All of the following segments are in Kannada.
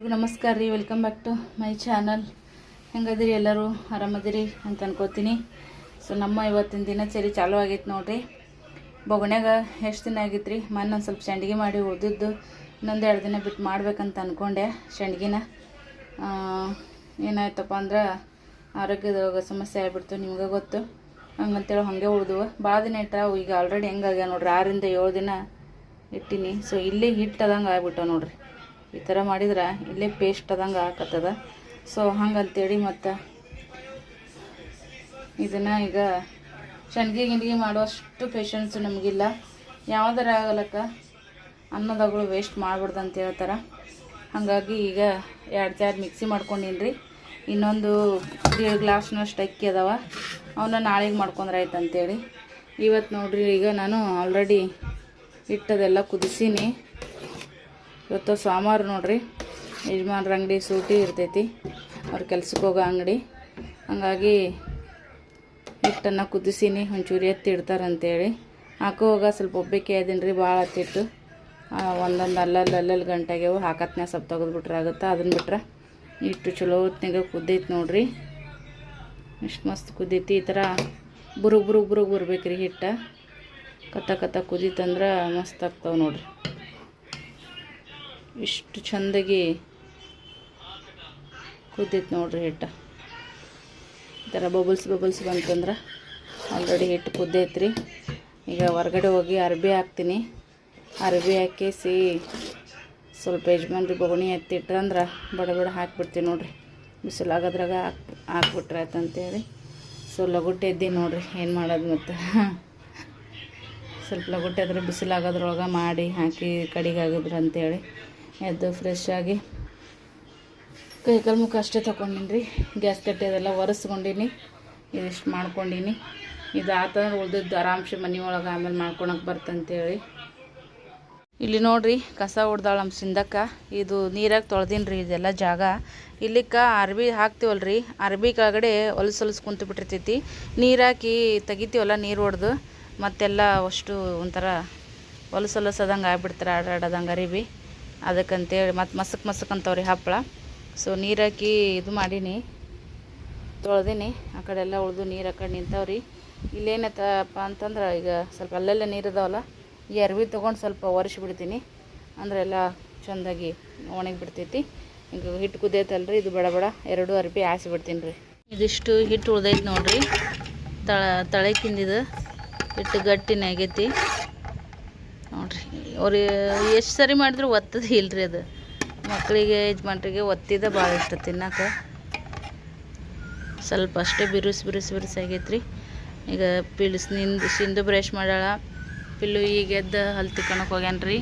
ನಮಸ್ಕಾರ ರೀ. Welcome back to my channel ಹೆಂಗದಿರಿ ಎಲ್ಲರೂ? ಆರಾಮದಿರಿ ಅಂತ ಅನ್ಕೋತೀನಿ. ಸೊ ನಮ್ಮ ಇವತ್ತಿನ ದಿನಚರಿ ಚಾಲು ಆಗೈತೆ ನೋಡ್ರಿ. ಬೊಗಣ್ಯಾಗ ಎಷ್ಟು ದಿನ ಆಗಿತ್ತು ರೀ? ಮೊನ್ನೆ ಒಂದು ಸ್ವಲ್ಪ ಸಂಡ್ಗೆ ಮಾಡಿ ಉಳಿದಿದ್ದು. ಇನ್ನೊಂದು ಎರಡು ದಿನ ಬಿಟ್ಟು ಮಾಡ್ಬೇಕಂತ ಅಂದ್ಕೊಂಡೆ ಸಂಡ್ಗಿನ ಏನಾಯ್ತಪ್ಪ ಅಂದ್ರೆ ಆರೋಗ್ಯದ ಸಮಸ್ಯೆ ಆಗ್ಬಿಡ್ತು ನಿಮ್ಗೆ ಗೊತ್ತು. ಹಂಗಂತೇಳಿ ಹಾಗೆ ಉಳಿದು ಭಾಳ ದಿನ ಇಟ್ಟಾವು ಈಗ ಆಲ್ರೆಡಿ ಹೆಂಗಾಗ್ಯಾವ ನೋಡ್ರಿ. ಆರರಿಂದ ಏಳು ದಿನ ಇಟ್ಟಿನಿ. ಸೊ ಇಲ್ಲೇ ಹಿಟ್ಟು ಅದಂಗೆ ಆಗ್ಬಿಟ್ಟವ ನೋಡ್ರಿ. ಈ ಥರ ಮಾಡಿದ್ರೆ ಇಲ್ಲೇ ಪೇಸ್ಟ್ ಅದಂಗೆ ಹಾಕತ್ತದ ಸೊ ಹಂಗಂತೇಳಿ ಮತ್ತು ಇದನ್ನು ಈಗ ಶಣ್ಗೆ ಗಿಣ್ಗೆ ಮಾಡುವಷ್ಟು ಪೇಷನ್ಸು ನಮಗಿಲ್ಲ. ಯಾವುದರ ಆಗಲಕ್ಕ ಅನ್ನದಗಳು ವೇಸ್ಟ್ ಮಾಡ್ಬಾರ್ದು ಅಂತ ಹೇಳ್ತಾರೆ. ಹಾಗಾಗಿ ಈಗ ಎರಡು ಜಾರ್ ಮಿಕ್ಸಿ ಮಾಡ್ಕೊಂಡೀನಿ ರೀ ಇನ್ನೊಂದು ದೇಡ್ ಗ್ಲಾಸ್ನಷ್ಟು ಅಕ್ಕಿ ಅದಾವ. ಅವನ್ನ ನಾಳೆಗೆ ಮಾಡ್ಕೊಂಡ್ರೆ ಆಯ್ತು ಅಂತೇಳಿ ಇವತ್ತು ನೋಡ್ರಿ, ಈಗ ನಾನು ಆಲ್ರೆಡಿ ಹಿಟ್ಟದೆಲ್ಲ ಕುದಿಸೀನಿ. ಇವತ್ತು ಸೋಮವಾರ ನೋಡ್ರಿ. ಯಜಮಾನ್ರ ಅಂಗಡಿ ಸೂಟಿ ಇರ್ತೈತಿ. ಅವ್ರ ಕೆಲ್ಸಕ್ಕೆ ಹೋಗೋ ಅಂಗಡಿ. ಹಂಗಾಗಿ ಹಿಟ್ಟನ್ನು ಕುದಿಸೀನಿ, ಒಂಚೂರು ಎತ್ತಿ ಇಡ್ತಾರಂತೇಳಿ. ಹಾಕೋವಾಗ ಸ್ವಲ್ಪ ಒಬ್ಬಕ್ಕೆ ಅದೀನಿ ರೀ ಭಾಳ ಹತ್ತಿಟ್ಟು ಒಂದೊಂದು ಅಲ್ಲಲ್ಲಿ ಅಲ್ಲಲ್ಲಿ ಗಂಟೆಗೆವು ಹಾಕತ್ನ್ಯಾಗ ಸ್ವಲ್ಪ ತೆಗೆದ್ಬಿಟ್ರೆ ಆಗುತ್ತೆ? ಅದನ್ನ ಬಿಟ್ರೆ ಹಿಟ್ಟು ಚಲೋ ಹೊತ್ತಿನಾಗ ಕುದ್ದೈತಿ ನೋಡ್ರಿ. ಇಷ್ಟು ಮಸ್ತ್ ಕುದ್ದೈತಿ ಈ ಥರ. ಬುರುಗ್ ಬುರುಗ್ ಬುರುಗ್ ಬರ್ಬೇಕು ರೀ ಹಿಟ್ಟು. ಕತ್ತ ಕತ್ತ ಕುದೀತಂದ್ರೆ ಮಸ್ತ್ ಆಗ್ತಾವೆ ನೋಡ್ರಿ. ಇಷ್ಟು ಚಂದಾಗಿ ಕುದ್ದೈತೆ ನೋಡ್ರಿ ಹಿಟ್ಟು. ಈ ಥರ ಬಬಲ್ಸ್ ಬಬಲ್ಸ್ ಬಂತಂದ್ರೆ ಆಲ್ರೆಡಿ ಹಿಟ್ಟು ಕುದ್ದೈತ್ರಿ. ಈಗ ಹೊರಗಡೆ ಹೋಗಿ ಅರ್ಬಿ ಹಾಕ್ತೀನಿ. ಅರ್ಬಿ ಹಾಕಿಸಿ ಸ್ವಲ್ಪ ಯಜಮಾನ್ರಿ ಬೊಗಣಿ ಎತ್ತಿಟ್ರಂದ್ರೆ ಬಡ ಬಡ ಹಾಕ್ಬಿಡ್ತೀನಿ ನೋಡ್ರಿ. ಬಿಸಿಲಾಗೋದ್ರಾಗ ಹಾಕಿ ಹಾಕ್ಬಿಟ್ರೆ ಆಯ್ತು ಅಂತೇಳಿ ಸೊ ಲಗುಟ್ಟೆ ಎದ್ದಿ ನೋಡ್ರಿ ಏನು ಮಾಡೋದು ಮತ್ತು. ಸ್ವಲ್ಪ ಲಗುಟ್ಟೆ ಆದ್ರೆ ಬಿಸಿಲಾಗೋದ್ರೊಳಗೆ ಮಾಡಿ ಹಾಕಿ ಕಡಿಗೆ ಆಗಿದ್ರು ಅಂತೇಳಿ ಎದ್ದು ಫ್ರೆಶ್ ಆಗಿ. ಕೈ ಕಾಲು ಮುಖ ಅಷ್ಟೇ ತೊಗೊಂಡಿನಿ ರೀ ಗ್ಯಾಸ್ ಕಟ್ಟೆ ಅದೆಲ್ಲ ಒರೆಸ್ಕೊಂಡಿನಿ. ಇದಿಷ್ಟು ಮಾಡ್ಕೊಂಡೀನಿ. ಇದು ಆತಂದ್ರೆ ಉಳ್ದಿದ್ದು ಆರಾಮ್ಸೆ ಮನೆ ಒಳಗೆ ಆಮೇಲೆ ಮಾಡ್ಕೊಳಕ್ಕೆ ಬರ್ತಂತೇಳಿ. ಇಲ್ಲಿ ನೋಡ್ರಿ, ಕಸ ಹೊಡ್ದಾಳ ನಮ್ಮ ಸಿಂಧಕ್ಕ. ಇದು ನೀರಾಗಿ ತೊಳೆದೀನಿ ರೀ ಇದೆಲ್ಲ ಜಾಗ. ಇಲ್ಲಿಕ್ಕ ಅರ್ಬಿ ಹಾಕ್ತೀವಲ್ಲ ರೀ ಅರ್ಬಿ ಕೆಳಗಡೆ ಹೊಲಸು ಹೊಲಸು ಕುಂತು ಬಿಟ್ಟಿರ್ತೈತಿ. ಹಾಕಿ ತೆಗಿತೀವಲ್ಲ ನೀರು ಹೊಡೆದು. ಮತ್ತೆಲ್ಲ ಅಷ್ಟು ಒಂಥರ ಹೊಲಸು ಹೊಲಸದಂಗೆ ಆಗ್ಬಿಡ್ತಾರೆ ಆಡಾಡೋದಂಗೆ ಅರಿಬಿ. ಅದಕ್ಕಂತೇಳಿ ಮತ್ತು ಮಸಕ್ ಮಸಕ್ ಅಂತವ್ರಿ ಹಪ್ಪಳ. ಸೊ ನೀರು ಹಾಕಿ ಇದು ಮಾಡೀನಿ. ತೊಳೆದೀನಿ. ಆ ಕಡೆ ಎಲ್ಲ ಉಳಿದು ನೀರು ಆ ಕಡೆ ರೀ ಇಲ್ಲೇನತ್ತಪ್ಪ ಅಂತಂದ್ರೆ ಈಗ ಸ್ವಲ್ಪ ಅಲ್ಲೆಲ್ಲ ನೀರು ಇದಾವಲ್ಲ, ಈ ಅರ್ವಿ ತೊಗೊಂಡು ಸ್ವಲ್ಪ ಒರೆಸಿ ಬಿಡ್ತೀನಿ. ಅಂದ್ರೆ ಎಲ್ಲ ಚೆಂದಾಗಿ ಒಣಗಿ ಬಿಡ್ತೈತಿ. ಈಗ ಹಿಟ್ಟು ಕುದಿಯತ್ತಲ್ರಿ ಇದು ಬಡ ಬಡ, ಎರಡು ಅರ್ಬಿ ಹಾಸಿ ಬಿಡ್ತೀನಿ ರೀ ಇದಿಷ್ಟು ಹಿಟ್ಟು ಉಳ್ದೈತಿ ನೋಡಿರಿ. ತಳ ತಳೆಕಿಂದಿದ ಹಿಟ್ಟು ಗಟ್ಟಿನೇ ಆಗೈತಿ. ನೋಡ್ರಿ. ಅವ್ರು ಎಷ್ಟು ಸರಿ ಮಾಡಿದ್ರು ಒತ್ತದ ಇಲ್ರಿ ಅದು. ಮಕ್ಕಳಿಗೆ ಯಜಮಾನ್ರಿಗೆ ಒತ್ತಿದ ಭಾಳ ಇಷ್ಟ ತಿನ್ನಕ್ಕೆ ಸ್ವಲ್ಪ ಅಷ್ಟೇ ಬಿರುಸು ಬಿರುಸು ಬಿರುಸು ಆಗೈತ್ರಿ. ಈಗ ಪಿಲ್ಸ್ ನಿಂದು ಸಿಂಧು ಬ್ರಷ್ ಮಾಡ್ಯಾಳ. ಪಿಲ್ಲು ಈಗ ಎದ್ದು ಹಲ್ ತಿಕ್ಕಣಕ್ಕೆ ಹೋಗ್ಯಾನ್ರಿ.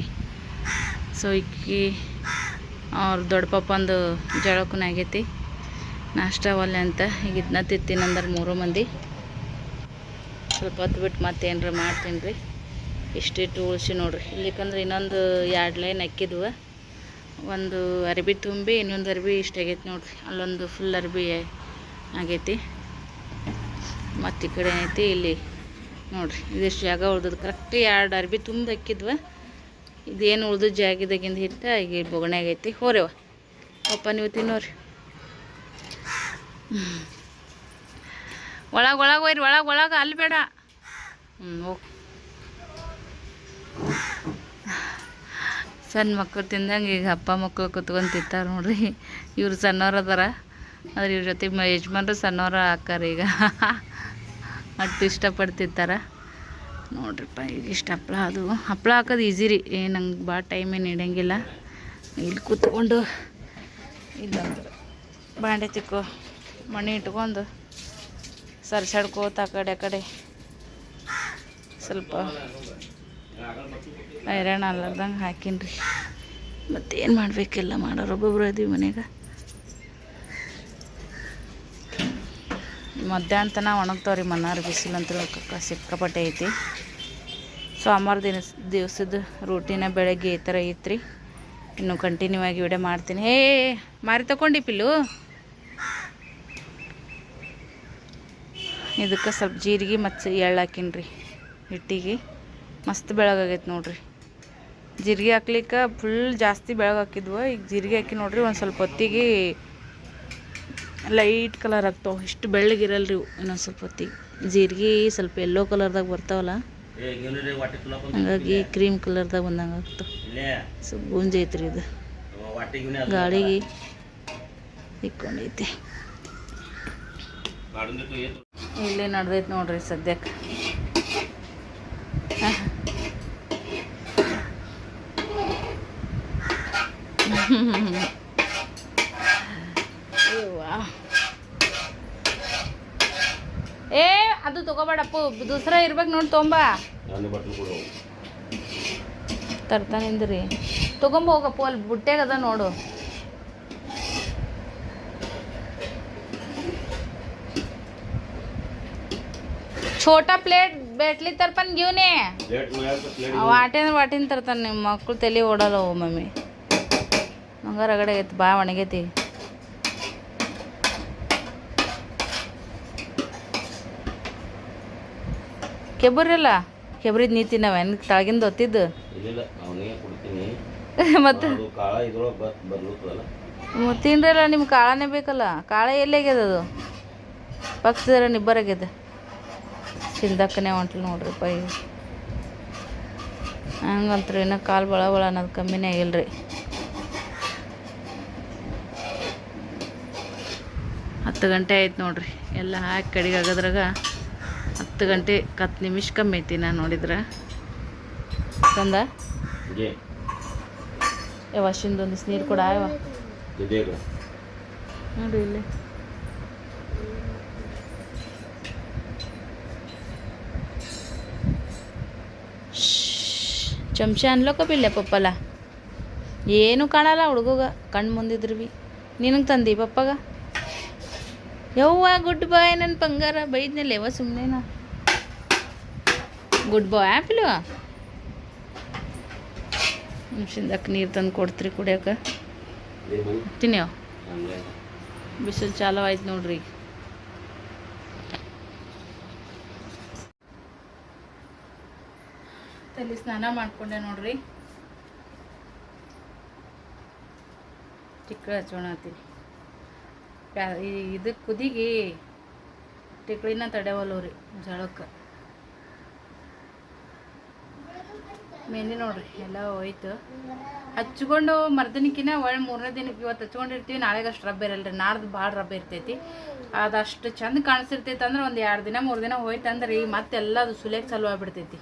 ಸೊ ಇಕ್ಕಿ ಅವ್ರ ದೊಡ್ಡ ಪಪ್ಪಂದು ಜಳಕನ ಆಗೈತಿ. ನಾಷ್ಟ ಒಲ್ಲೆ ಅಂತ. ಈಗ ಇದನ್ನ ತಿತ್ತಿನಂದ್ರೆ ಮೂರು ಮಂದಿ. ಸ್ವಲ್ಪ ಹೊತ್ತು ಬಿಟ್ಟು ಮತ್ತೆ ಏನಾರ ಮಾಡ್ತೀನಿ ರೀ ಇಷ್ಟಿಟ್ಟು ಉಳಿಸಿ ನೋಡ್ರಿ. ಇಲ್ಲಿಕಂದ್ರೆ ಇನ್ನೊಂದು ಎರಡು ಲೈನ್ ಅಕ್ಕಿದ್ವು ಒಂದು ಅರ್ಬಿ ತುಂಬಿ, ಇನ್ನೊಂದು ಅರ್ಬಿ ಇಷ್ಟ ಆಗೈತಿ ನೋಡ್ರಿ. ಅಲ್ಲೊಂದು ಫುಲ್ ಅರ್ಬಿ ಆಗೈತಿ. ಮತ್ತು ಈ ಕಡೆ ಐತಿ ಇಲ್ಲಿ ನೋಡ್ರಿ. ಇದಿಷ್ಟು ಜಾಗ ಉಳ್ದದ್ದು. ಕರೆಕ್ಟ್ ಎರಡು ಅರ್ಬಿ ತುಂಬ ಅಕ್ಕಿದ್ವ ಇದೇನು ಉಳ್ದು ಜಾಗದಾಗಿಂದ ಹಿಟ್ಟು ಈಗ ಬೊಗಣೆ ಆಗೈತಿ. ಹೋರೆವ. ಪಪ್ಪ ನೀವು ತಿನ್ನೋರಿ. ಒಳಗೆ ಒಳಗೆ ಹೋಯ್ರಿ. ಒಳಗೆ ಒಳಗೆ. ಅಲ್ಲಿ ಬೇಡ. ಹ್ಞೂ ಹೋಗಿ. ಸಣ್ಣ ಮಕ್ಕಳು ತಿಂದಂಗೆ ಈಗ ಅಪ್ಪ ಮಕ್ಕಳು ಕುತ್ಕೊಂಡು ತಿಂತಾರೆ ನೋಡ್ರಿ. ಇವ್ರು ಸಣ್ಣವ್ರು ಅದಾರ. ಆದ್ರೆ ಇವ್ರ ಜೊತೆ ಯಜಮಾನ್ರು ಸಣ್ಣವ್ರು ಹಾಕಾರ ಈಗ. ಅಷ್ಟು ಇಷ್ಟಪಟ್ಟು ತಿಂತಾರ ನೋಡ್ರಿಪ್ಪ, ಈಗ ಇಷ್ಟು ಹಪ್ಪಳ ಅದು. ಹಪ್ಪಳ ಹಾಕೋದು ಈಸಿ ರೀ. ನಂಗೆ ಭಾಳ ಟೈಮ್ ಏನು ಹಿಡಿಯಂಗಿಲ್ಲ ಇಲ್ಲಿ ಕೂತ್ಕೊಂಡು ಇಲ್ಲಂದ್ರೆ ಬಾಂಡೆ ತಿಕ್ಕು ಮಣಿ ಇಟ್ಕೊಂಡು ಸರ್ಸಾಡ್ಕೋತ ಆ ಕಡೆ ಆ ಕಡೆ. ಸ್ವಲ್ಪ ಹೈರಾಣ ಅಲ್ಲಾರ್ದಂಗೆ ಹಾಕೀನಿ ರೀ ಮತ್ತೇನು ಮಾಡಬೇಕೆಲ್ಲ ಮಾಡೋರು ಒಬ್ಬೊಬ್ರು ಅದೀವಿ ಮನೆಗೆ ಮಧ್ಯಾಹ್ನ ತನ ಒಣಗ್ತಾವ್ರಿ ಮನ್ನಾರು ಬಿಸಿಲಂತೂ ಸಿಕ್ಕಾಪಟ್ಟೆ ಐತಿ. ಸೋಮವಾರ ದಿನ ದಿವಸದ ರೂಟಿನ ಬೆಳಗ್ಗೆ ಈ ಥರ ಐತ್ರಿ. ಇನ್ನು ಕಂಟಿನ್ಯೂ ಆಗಿ ವಿಡಿಯೋ ಮಾಡ್ತೀನಿ. ಹೇ, ಮಾರಿ ತಗೊಂಡಿ ಪಿಲ್ಲು. ಇದಕ್ಕೆ ಸ್ವಲ್ಪ ಜೀರಿಗೆ ಮತ್ತು ಎಳ್ಳು ಹಾಕಿನ್ರಿ ಹಿಟ್ಟಿಗೆ. ಮಸ್ತ್ ಬೆಳಗಾಗೈತೆ ನೋಡ್ರಿ. ಜೀರಿಗೆ ಹಾಕ್ಲಿಕ್ಕೆ ಫುಲ್ ಜಾಸ್ತಿ ಬೆಳಗ್ಗೆ ಹಾಕಿದ್ವು. ಈಗ ಜೀರಿಗೆ ಹಾಕಿ ನೋಡ್ರಿ ಒಂದು ಸ್ವಲ್ಪ ಹೊತ್ತಿಗೆ ಲೈಟ್ ಕಲರ್ ಆಗ್ತಾವೆ. ಇಷ್ಟು ಬೆಳ್ಳಗಿರಲ್ರಿ ಇವು. ಇನ್ನೊಂದು ಸ್ವಲ್ಪ ಹೊತ್ತಿಗೆ. ಜೀರಿಗೆ ಸ್ವಲ್ಪ ಎಲ್ಲೋ ಕಲರ್ದಾಗ ಬರ್ತಾವಲ್ಲ? ಹಾಗಾಗಿ ಕ್ರೀಮ್ ಕಲರ್ದಾಗ ಬಂದಂಗೆ ಆಗ್ತಾವೆ ಸ್ವಲ್ಪ ಗುಂಜ್ ಐತ್ರಿ ಇದು. ಗಾಳಿಗೆ ಇಕ್ಕೊಂಡೈತಿ ಇಲ್ಲೇ ನಡ್ದೈತೆ ನೋಡ್ರಿ ಸದ್ಯಕ್ಕೆ ಅಯ್ಯವ್ವ. ಏ ಅದು ತಗೋಬೇಡಪ್ಪು ದೂಸರ ಇರ್ಬೇಕು ನೋಡಿ ತೊಂಬ ತರ್ತಾನಿಂದ್ರಿ ತೊಗೊಂಬ ಹೋಗಪ್ಪು ಅಲ್ಲಿ ಬುಟ್ಟ್ಯಾಗ ಅದ ನೋಡು छोटा ಪ್ಲೇಟ್ भेटली तर पण घेऊन ये ವಾಟೆ ಅಂದ್ರೆ ವಾಟಿನ ತರ್ತಾನೆ ನಿಮ್ಮ ಮಕ್ಕಳು ತಲೆ ಓಡಲ್ಲ ಅವು ಮಮ್ಮಿ ನಂಗೆ ರಗಡೆ ಆಗೈತಿ ಬಾ ಒಣಗೈತಿ ಕೆಬ್ಬರಿಲ್ಲ ಕೆಬ್ರಿದ್ ನೀತಿ ತಿನ್ನವೇನು ತಳಗಿಂದ ಒತ್ತಿದ್ದು? ಮತ್ತು? ತಿನ್ರಲ್ಲ ನಿಮ್ಗೆ ಕಾಳನೇ ಬೇಕಲ್ಲ? ಕಾಳ ಎಲ್ಲಾಗ್ಯದ ಅದು? ಪಕ್ಷದರ ನಿಬ್ಬರಾಗ್ಯದ? ತಿಂದಕ್ಕನೆ ಹೊಂಟ್ಲು ನೋಡ್ರಿ ಪೈ. ಹಂಗಂತ್ರಿ ಇನ್ನೂ ಕಾಲು ಬಳ ಬಳ ಅನ್ನೋದು ಕಮ್ಮಿನೇ ಆಗಿಲ್ರಿ ಹತ್ತು ಗಂಟೆ ಆಯ್ತು ನೋಡ್ರಿ. ಎಲ್ಲ ಹಾಕಿ ಕಡಿಗೆ ಆಗೋದ್ರಾಗ ಹತ್ತು ಗಂಟೆ ಹತ್ತು ನಿಮಿಷ ಕಮ್ಮಿ ಐತಿ ನಾನು ನೋಡಿದ್ರೆ. ತಂದ ಯಾವ ಅಶ್ವಿಂದು ಒಂದಿವ್ಸ ನೀರು ಕೂಡ ಯಾವ ನೋಡಿ ಇಲ್ಲಿ. ಚಮಚ ಅನ್ಲೋಕ ಬಿಲ್ಲ ಪಪ್ಪಲ. ಏನು ಕಾಣಲ್ಲ ಹುಡುಗಗ ಕಣ್ಣು ಮುಂದಿದ್ರು ಬಿ. ನಿನಗೆ ತಂದಿ ಪಪ್ಪಗ? ಯವ್ವ ಗುಡ್ ಬಾಯ್ ನನ್ನ ಬಂಗಾರ ಬೈದ್ನಲ್ಲ ಯವ್ವ ಸುಮ್ಮನೆನಾ ಗುಡ್ ಬಾಯ್ ಆ್ಯಪಿಲು ನಿಮಿಷದಕ್ಕೆ ನೀರು ತಂದು ಕೊಡ್ತೀರಿ ಕುಡಿಯೋಕೆ ಹಂಗೆ. ಬಿಸಿಲು ಚಾಲು ಆಯ್ತು ನೋಡ್ರಿ ತಲೆ ಸ್ನಾನ ಮಾಡ್ಕೊಂಡೆ ನೋಡ್ರಿ. ಟಿಕ್ಳ ಹಚ್ಚೋಣ ಹತ್ತೀನಿ ಇದಕ್ಕೆ ಕುದಿಗೆ ಟಿಕ್ಳಿನ ತಡೆವಲ್ಲವ್ರಿ ಜಳಕ್ಕೆ ಮೆಹಂದಿ ನೋಡ್ರಿ, ಎಲ್ಲ ಹೋಯ್ತು. ಹಚ್ಕೊಂಡು ಮರ್ದಿನಕ್ಕಿನ ಒಳ್ಳೆ ಮೂರನೇ ದಿನಕ್ಕೆ ಇವತ್ತು ಹಚ್ಕೊಂಡಿರ್ತೀವಿ, ನಾಳೆಗೆ ಅಷ್ಟು ರಬ್ಬ ಇರಲ್ರಿ ನಾಡ್ದು ಭಾಳ ರಬ್ಬ ಇರ್ತೈತಿ. ಅದಷ್ಟು ಚಂದ ಕಾಣಿಸಿರ್ತೈತೆ ಅಂದ್ರೆ ಒಂದು ಎರಡು ದಿನ, ಮೂರು ದಿನ ಹೋಯ್ತು ಅಂದ್ರೆ ಈ ಮತ್ತೆಲ್ಲ ಅದು ಸುಲೇಕ್ ಸಲುವಾಗಿ ಆಗ್ಬಿಡ್ತೈತಿ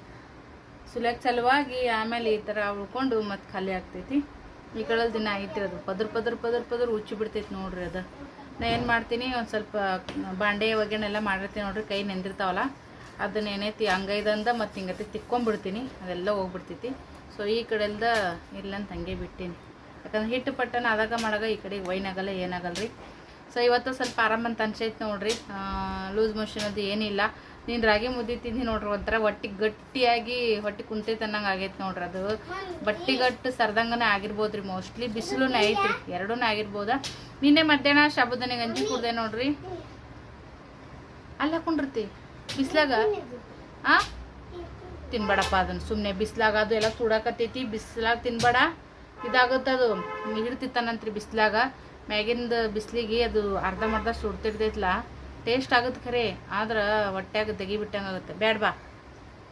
ಸುಲಿಯಕ್ಕೆ ಸಲುವಾಗಿ ಆಮೇಲೆ ಈ ಥರ ಉಳ್ಕೊಂಡು ಮತ್ತೆ ಖಾಲಿ ಆಗ್ತೈತಿ. ಈ ಕಡಲ್ ದಿನ ಐತಿ ಅದು, ಪದ್ರ ಪದ್ರ ಪದ್ರ ಪದ್ರ ಉಚ್ಚಿ ಬಿಡ್ತೈತಿ ನೋಡ್ರಿ ಅದು. ನಾ ಏನು ಮಾಡ್ತೀನಿ, ಒಂದು ಸ್ವಲ್ಪ ಬಾಂಡೆ ಒಗ್ಗರಣೆಲ್ಲ ಮಾಡಿರ್ತೀನಿ ನೋಡ್ರಿ, ಕೈ ನೆಂದಿರ್ತಾವಲ್ಲ. ಅದನ್ನ ಏನೈತಿ ಹಂಗೈದಂದ ಮತ್ತು ಹಿಂಗತಿ ತಿಕ್ಕೊಂಬಿಡ್ತೀನಿ. ಅದೆಲ್ಲ ಹೋಗ್ಬಿಡ್ತೈತಿ. ಸೊ ಈ ಕಡೆಲ್ದ ಇಲ್ಲಂತ ಹಂಗೆ ಬಿಟ್ಟೀನಿ. ಯಾಕಂದ್ರೆ ಹಿಟ್ಟು ಪಟ್ಟನ ಆದಾಗ ಮಾಡಾಗ ಈ ಕಡೆ ವೈನ್ ಆಗಲ್ಲ ಏನಾಗಲ್ಲ ರೀ. ಸೊ ಇವತ್ತು ಸ್ವಲ್ಪ ಆರಾಮಂತ ಅನ್ಸೈತೆ ನೋಡ್ರಿ. ಲೂಸ್ ಮೋಷನ್ ಅದು ಏನಿಲ್ಲ. ನೀನು ರಾಗಿ ಮುದ್ದೆ ತಿಂದು ನೋಡ್ರಿ, ಒಂಥರ ಹೊಟ್ಟೆ ಗಟ್ಟಿಯಾಗಿ ಹೊಟ್ಟೆ ಕುಂತೈತೆ ಅನ್ನಂಗೆ ಆಗೈತೆ ನೋಡ್ರಿ ಅದು. ಬಟ್ಟಿಗಟ್ಟು ಸರ್ದಂಗನೇ ಆಗಿರ್ಬೋದು ರೀ, ಮೋಸ್ಟ್ಲಿ ಬಿಸಿಲು ಐತ್ರಿ ಎರಡೂ ಆಗಿರ್ಬೋದಾ. ನಿನ್ನೆ ಮಧ್ಯಾಹ್ನ ಶಾಬುದಾನಿ ಗಂಜಿ ಕುಡ್ದೆ ನೋಡ್ರಿ. ಅಲ್ಲ ಹಾಕೊಂಡಿರ್ತಿ ಬಿಸ್ಲಾಗ? ಆ? ತಿನ್ಬೇಡಪ್ಪ ಅದನ್ನು ಸುಮ್ಮನೆ ಬಿಸ್ಲಾಗ ಅದು ಎಲ್ಲ ಸುಡಾಕತ್ತೈತಿ, ಬಿಸ್ಲಾಗ ತಿನ್ಬೇಡ. ಇದಾಗುತ್ತದು ಹಿಡ್ತಿತ್ತಾನಂತ್ರಿ ಬಿಸ್ಲಾಗ. ಮ್ಯಾಗಿಂದ ಬಿಸ್ಲಿಗೆ ಅದು ಅರ್ಧ ಮರ್ಧ ಸುಡ್ತಿರ್ತೈತ್ಲ. ಟೇಸ್ಟ್ ಆಗುತ್ತೆ ಖರೆ, ಆದ್ರೆ ಹೊಟ್ಟೆಗೆ ತೆಗಿ ಬಿಟ್ಟಂಗೆ ಆಗುತ್ತೆ ಬ್ಯಾಡ ಬಾ.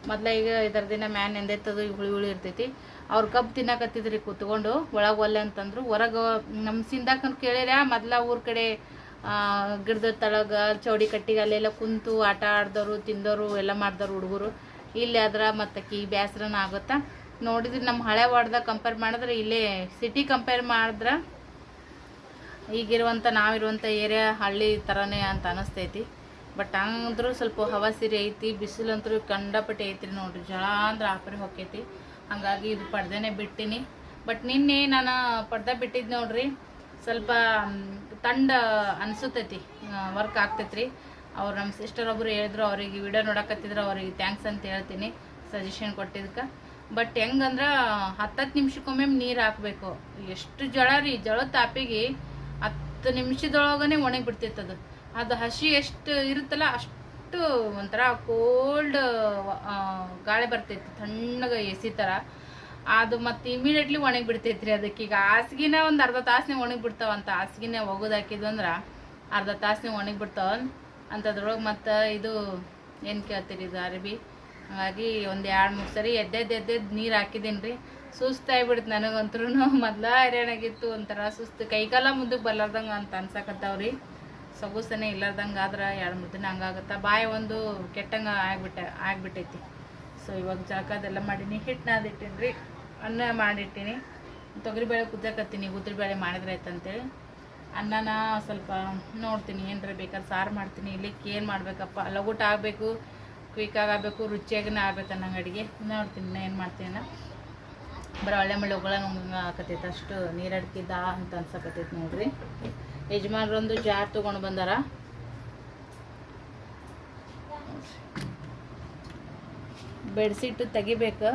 ಮೊದ್ಲ ಈಗ ಇದರ ದಿನ ಮ್ಯಾನ್ ನೆಂದೈತದು ಹುಳಿ ಹುಳಿ ಇರ್ತೈತಿ. ಅವ್ರು ಕಬ್ಬು ತಿನ್ನಕತ್ತಿದ್ರಿ ಕೂತ್ಕೊಂಡು, ಒಳಗೆ ಒಲ್ಲೆ ಅಂತಂದ್ರು, ಹೊರಗೆ ನಮ್ಮ ಸಿಂದಾಕಂದು ಕೇಳಿರ ಮೊದ್ಲ ಊರ ಕಡೆ ಗಿಡದ ತಳಗ ಚೌಡಿ ಕಟ್ಟಿಗೆ ಅಲ್ಲೆಲ್ಲ ಕುಂತು ಆಟ ಆಡ್ದೋರು, ತಿಂದೋರು, ಎಲ್ಲ ಮಾಡ್ದೋರು ಹುಡುಗರು. ಇಲ್ಲಿ ಆದ್ರೆ ಮತ್ತಕಿ ಬೇಸರನ ಆಗುತ್ತಾ? ನೋಡಿದ್ರೆ ನಮ್ಮ ಹಳೆ ವಾರ್ಡ್ದಾಗ ಕಂಪೇರ್ ಮಾಡಿದ್ರೆ ಇಲ್ಲೇ ಸಿಟಿ ಕಂಪೇರ್ ಮಾಡಿದ್ರೆ ಈಗಿರುವಂಥ ನಾವಿರುವಂಥ ಏರಿಯಾ ಹಳ್ಳಿ ಥರನೇ ಅಂತ ಅನಿಸ್ತೈತಿ. ಬಟ್ ಹಂಗಂದ್ರೂ ಸ್ವಲ್ಪ ಹವಾ ಸಿರಿ ಐತಿ ಬಿಸಿಲಂತೂ ಕಂಡಪಟ್ಟೆ ಐತ್ರಿ ನೋಡ್ರಿ. ಜಳ ಅಂದ್ರೆ ಆಪರಿ ಹೊಕ್ಕೈತಿ. ಹಂಗಾಗಿ ಇದು ಪಡ್ದೇನೆ ಬಿಟ್ಟಿನಿ. ಬಟ್ ನಿನ್ನೆ ನಾನು ಪಡ್ದೆ ಬಿಟ್ಟಿದ್ದು ನೋಡ್ರಿ. ಸ್ವಲ್ಪ ತಂಡ ಅನಿಸುತ್ತೈತಿ ವರ್ಕ್ ಆಗ್ತೈತ್ರಿ. ಅವ್ರು ನಮ್ಮ ಸಿಸ್ಟರ್ ಒಬ್ಬರು ಹೇಳಿದ್ರು, ಅವ್ರಿಗೆ ವಿಡಿಯೋ ನೋಡಕತ್ತಿದ್ರು, ಅವ್ರಿಗೆ ಥ್ಯಾಂಕ್ಸ್ ಅಂತ ಹೇಳ್ತೀನಿ ಸಜೆಷನ್ ಕೊಟ್ಟಿದ್ದಕ್ಕೆ ಬಟ್ ಹೆಂಗಂದ್ರೆ ಹತ್ತತ್ತು ನಿಮಿಷಕ್ಕೊಮ್ಮೆ ನೀರು ಹಾಕಬೇಕು. ಎಷ್ಟು ಜಳ ರೀ, ಜಳ ತಾಪಿಗೆ ಹತ್ತು ನಿಮಿಷದೊಳಗನೆ ಅದು. ಅದು ಹಸಿ ಎಷ್ಟು ಇರುತ್ತಲ್ಲ ಅಷ್ಟು ಒಂಥರ ಕೋಲ್ಡ್ ಗಾಳಿ ಬರ್ತೈತಿ, ತಣ್ಣಗೆ ಎಸಿ ಥರ ಅದು ಮತ್ತೆ ಇಮಿಡಿಯೇಟ್ಲಿ ಒಣಗಿ ಬಿಡ್ತೈತ್ರಿ ಅದಕ್ಕೆ ಈಗ ಹಾಸಿಗೆನ ಒಂದು ಅರ್ಧ ತಾಸನೇ ಒಣಗಿ ಬಿಡ್ತಾವಂತ ಹಾಸಿಗೆನೇ ಒಗದು ಹಾಕಿದ್ವು ಅಂದ್ರೆ ಅರ್ಧ ತಾಸನೇ ಒಣಗಿ ಬಿಡ್ತಾವ ಅಂಥದ್ರೊಳಗೆ ಮತ್ತು ಇದು ಏನು ಕೇಳ್ತೀರಿ ಇದು ಅರಬಿ? ಹಾಗಾಗಿ ಒಂದು ಎರಡು ಮೂರು ಸರಿ ಎದ್ದೆದ್ದು ಎದ್ದೆದ್ದು ನೀರು ಹಾಕಿದ್ದೀನಿ ರೀ ಸುಸ್ತಾಗಿಬಿಡ್ತು ನನಗಂತ್ರೂ ಮೊದ್ಲ ಹೈರಾಣಾಗಿತ್ತು ಒಂಥರ ಸುಸ್ತು. ಕೈಕಾಲ ಮುಂದಕ್ಕೆ ಬರ್ಲಾರ್ದಂಗೆ ಅಂತ ಅನ್ಸಕತ್ತಾವ್ರಿ. ಸೊಗುಸನೇ ಇಲ್ಲಾರ್ದಂಗೆ ಆದ್ರೆ ಎರಡು ಮೂರು ದಿನ ಹಂಗಾಗತ್ತೆ. ಬಾಯಿ ಒಂದು ಕೆಟ್ಟಂಗೆ ಆಗ್ಬಿಟ್ಟ ಆಗಿಬಿಟ್ಟೈತಿ. ಸೊ ಇವಾಗ ಜಳಕದೆಲ್ಲ ಮಾಡೀನಿ ಹಿಟ್ಟು ನಾದಿಟ್ಟೀನಿ ರೀ ಅನ್ನ ಮಾಡಿಟ್ಟಿನಿ ತೊಗರಿಬೇಳೆ ಕುದ್ದಕತ್ತೀನಿ ಉದ್ರಿಬೇಳೆ ಮಾಡಿದ್ರೆ ಆಯ್ತಂತೇಳಿ. ಅನ್ನನ ಸ್ವಲ್ಪ ನೋಡ್ತೀನಿ, ಏನರ ಬೇಕಾದ್ರೆ ಸಾರು ಮಾಡ್ತೀನಿ. ಇಲ್ಲಿ ಏನು ಮಾಡಬೇಕಪ್ಪ? ಲಗೂಟ ಆಗಬೇಕು ಕ್ವಿಕ್ಕಾಗಿ ಆಗಬೇಕು, ರುಚಿಯಾಗಿನ ಆಗ್ಬೇಕು ಅನ್ನಂಗೆ ಅಡುಗೆ. ನೋಡ್ತೀನಿ ನಾನು ಏನು ಮಾಡ್ತೀನಿ ಬರೋ ಒಳ್ಳೆ ಮಳೆ ಒಗಳ ನಂಗೆ ಆಕತೈತೆ ಅಷ್ಟು ನೀರಡ್ಕಿದ್ದ ಅಂತ ಅನ್ಸಕತ್ತೈತೆ ನೋಡ್ರಿ. ಯಜಮಾನರೊಂದು ಜಾರ್ ತೊಗೊಂಡು ಬಂದಾರ. ಬೆಡ್ಸಿಟ್ಟು ತೆಗಿಬೇಕು.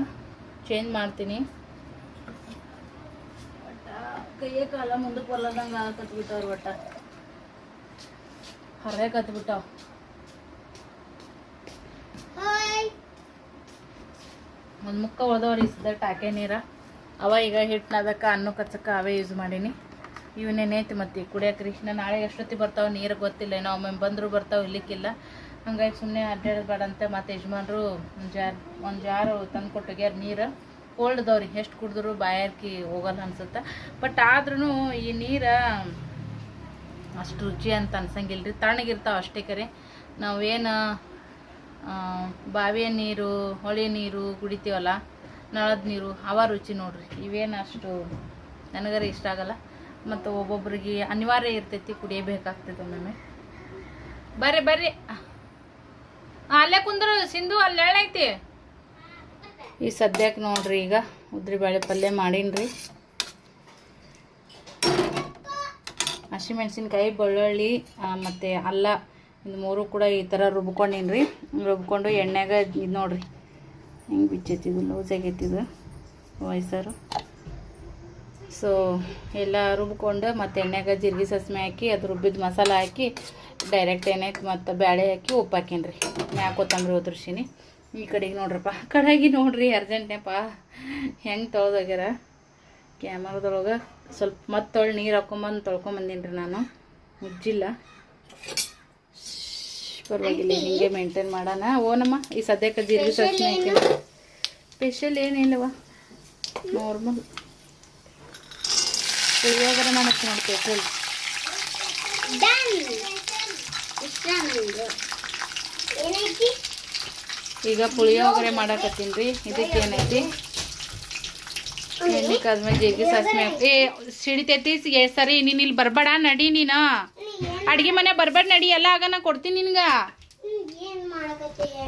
ಚೇಂಜ್ ಮಾಡ್ತೀನಿ. ಕೈಯೇ ಕಾಲ ಮುಂದಕ್ಕೆ ಬರ್ಲದಂಗೆ ಕತ್ಬಿಟ್ಟವ್ರು ಒಟ್ಟ. ಹೊರಗೆ ಕತ್ಬಿಟ್ಟವ್ ಒಂದು ಮುಕ್ಕ ಉಳ್ದವ್ರಿ ಇಸ್ದ ಟಾಕೆ ನೀರ. ಅವ ಈಗ ಹಿಟ್ ನಾದಕ್ಕೆ ಅನ್ನ ಕಚ್ಚಕ್ಕೆ ಅವೇ ಯೂಸ್ ಮಾಡೀನಿ. ಇವನೇನೈತಿ ಮತ್ತೆ ಕುಡಿಯಕ್ಕೆ ಕೃಷ್ಣ ನಾನು ನಾಳೆ ಎಷ್ಟೊತ್ತಿ ಬರ್ತಾವೆ ನೀರು ಗೊತ್ತಿಲ್ಲ ಏನೋ ಒಮ್ಮೆ ಬಂದರೂ ಬರ್ತಾವೆ ಇಲ್ಲಿಕ್ಕಿಲ್ಲ. ಹಂಗಾಗಿ ಸುಮ್ಮನೆ ಅಡ್ಡಾಡೋದು ಬೇಡ ಅಂತ ಮತ್ತೆ ಯಜಮಾನ್ರು ಒಂದು ಜಾರ್ ಒಂದು ಜಾರು ತಂದು ಕೊಟ್ಟೋಗ್ಯಾರ ನೀರು. ಕೋಲ್ಡ್ ಅದಾವ್ರಿ ಎಷ್ಟು ಕುಡಿದ್ರು ಬಾಯಾರಿಕೆ ಹೋಗಲ್ಲ ಅನ್ಸುತ್ತೆ. ಬಟ್ ಆದ್ರೂ ಈ ನೀರು ಅಷ್ಟು ರುಚಿ ಅಂತ ಅನ್ಸಂಗಿಲ್ಲ ರೀ ತಣ್ಣಗಿರ್ತಾವೆ ಅಷ್ಟೇ ಕರೆ. ನಾವೇನು ಬಾವಿಯ ನೀರು, ಹೊಳೆ ನೀರು ಕುಡಿತೀವಲ್ಲ, ನಳದ ನೀರು, ಅವ ರುಚಿ ನೋಡ್ರಿ. ಇವೇನು ಅಷ್ಟು ನನಗರ ಇಷ್ಟ ಆಗಲ್ಲ. ಮತ್ತು ಒಬ್ಬೊಬ್ರಿಗೆ ಅನಿವಾರ್ಯ ಇರ್ತೈತಿ ಕುಡಿಯಬೇಕಾಗ್ತದೆ ಒಮ್ಮೊಮ್ಮೆ. ಬರ್ರಿ ಬರ್ರಿ. ಅಲ್ಲೇ ಕುಂದ್ರು ಸಿಂಧು, ಅಲ್ಲಿ ಐತಿ ಈ ಸದ್ಯಕ್ಕೆ ನೋಡ್ರಿ ಈಗ ಉದ್ರಿ ಬೇಳೆ ಪಲ್ಯ ಮಾಡೀನಿ ಹಸಿಮೆಣ್ಸಿನ್ಕಾಯಿ ಬೆಳ್ಳುಳ್ಳಿ ಮತ್ತು ಅಲ್ಲ, ಇದು ಮೂರು ಕೂಡ ಈ ಥರ ರುಬ್ಕೊಂಡೀನಿ ರೀ ರುಬ್ಕೊಂಡು ಎಣ್ಣೆಗೆ ಇದು ನೋಡ್ರಿ. ಹಿಂಗೆ ಬಿಚ್ಚೈತಿದು ಲೂಸ್ ಆಗೈತಿದು ವಯಸ್ಸರು ಸೊ ಎಲ್ಲ ರುಬ್ಕೊಂಡು ಮತ್ತು ಎಣ್ಣೆಗೆ ಜೀರಿಗೆ ಸಸ್ಮೆ ಹಾಕಿ, ಅದು ರುಬ್ಬಿದ ಮಸಾಲೆ ಹಾಕಿ ಡೈರೆಕ್ಟ್ ಏನೈತೆ ಮತ್ತು ಬ್ಯಾಳೆ ಹಾಕಿ ಉಪ್ಪು ಹಾಕೀನಿ ರೀ ಮ್ಯಾಗ ಕೊತ್ತಂಬರಿ ಉದುರ್ಸೀನಿ. ಈ ಕಡೆಗೆ ನೋಡ್ರಪ್ಪ. ಕಡೆಗೆ ನೋಡ್ರಿ ಅರ್ಜೆಂಟ್ನೇಪ ಹೆಂಗೆ ತೊಳ್ದೋಗ್ಯಾರ? ಕ್ಯಾಮರದೊಳಗೆ ಸ್ವಲ್ಪ ಮತ್ತೆ ತೊಳೆ ನೀರು ಹಾಕೊಂಬಂದು ತೊಳ್ಕೊಂಬಂದೀನಿ ರೀ ನಾನು. ಮುಜ್ಜಿಲ್ಲ. ಪರವಾಗಿಲ್ಲ ಹಿಂಗೆ ಮೇಂಟೈನ್ ಮಾಡೋಣ. ಓನಮ್ಮ ಈ ಸದ್ಯಕ್ಕೆ ಜೀರಿಗೆ ಸಸ್ನೆ ಸ್ಪೆಷಲ್ ಏನಿಲ್ಲವ. ನಾರ್ಮಲ್ ಪುಳಿಯೋಗರ ಮಾಡಕ್ಕೆ ನೋಡಿ ಸ್ಪೆಷಲ್ ಈಗ ಪುಳಿಯೋಗರೆ ಮಾಡಾಕತ್ತೀನಿ ರೀ. ಇದಕ್ಕೆ ಏನೈತಿ? ಎಣ್ಣೆ ಜೀರಿಗೆ ಹಾಕ್- ಏ, ಸಿಡಿತೈತಿ ಸರಿ, ನೀನು ಇಲ್ಲಿ ಬರ್ಬೇಡ, ನಡಿ ನೀನು. ಅಡ್ಗೆ ಮನೆ ಬರ್ಬೇಡ, ನಡಿ, ಎಲ್ಲ ಆಗ ನಾ ಕೊಡ್ತೀನಿ ನಿನ್ಗ.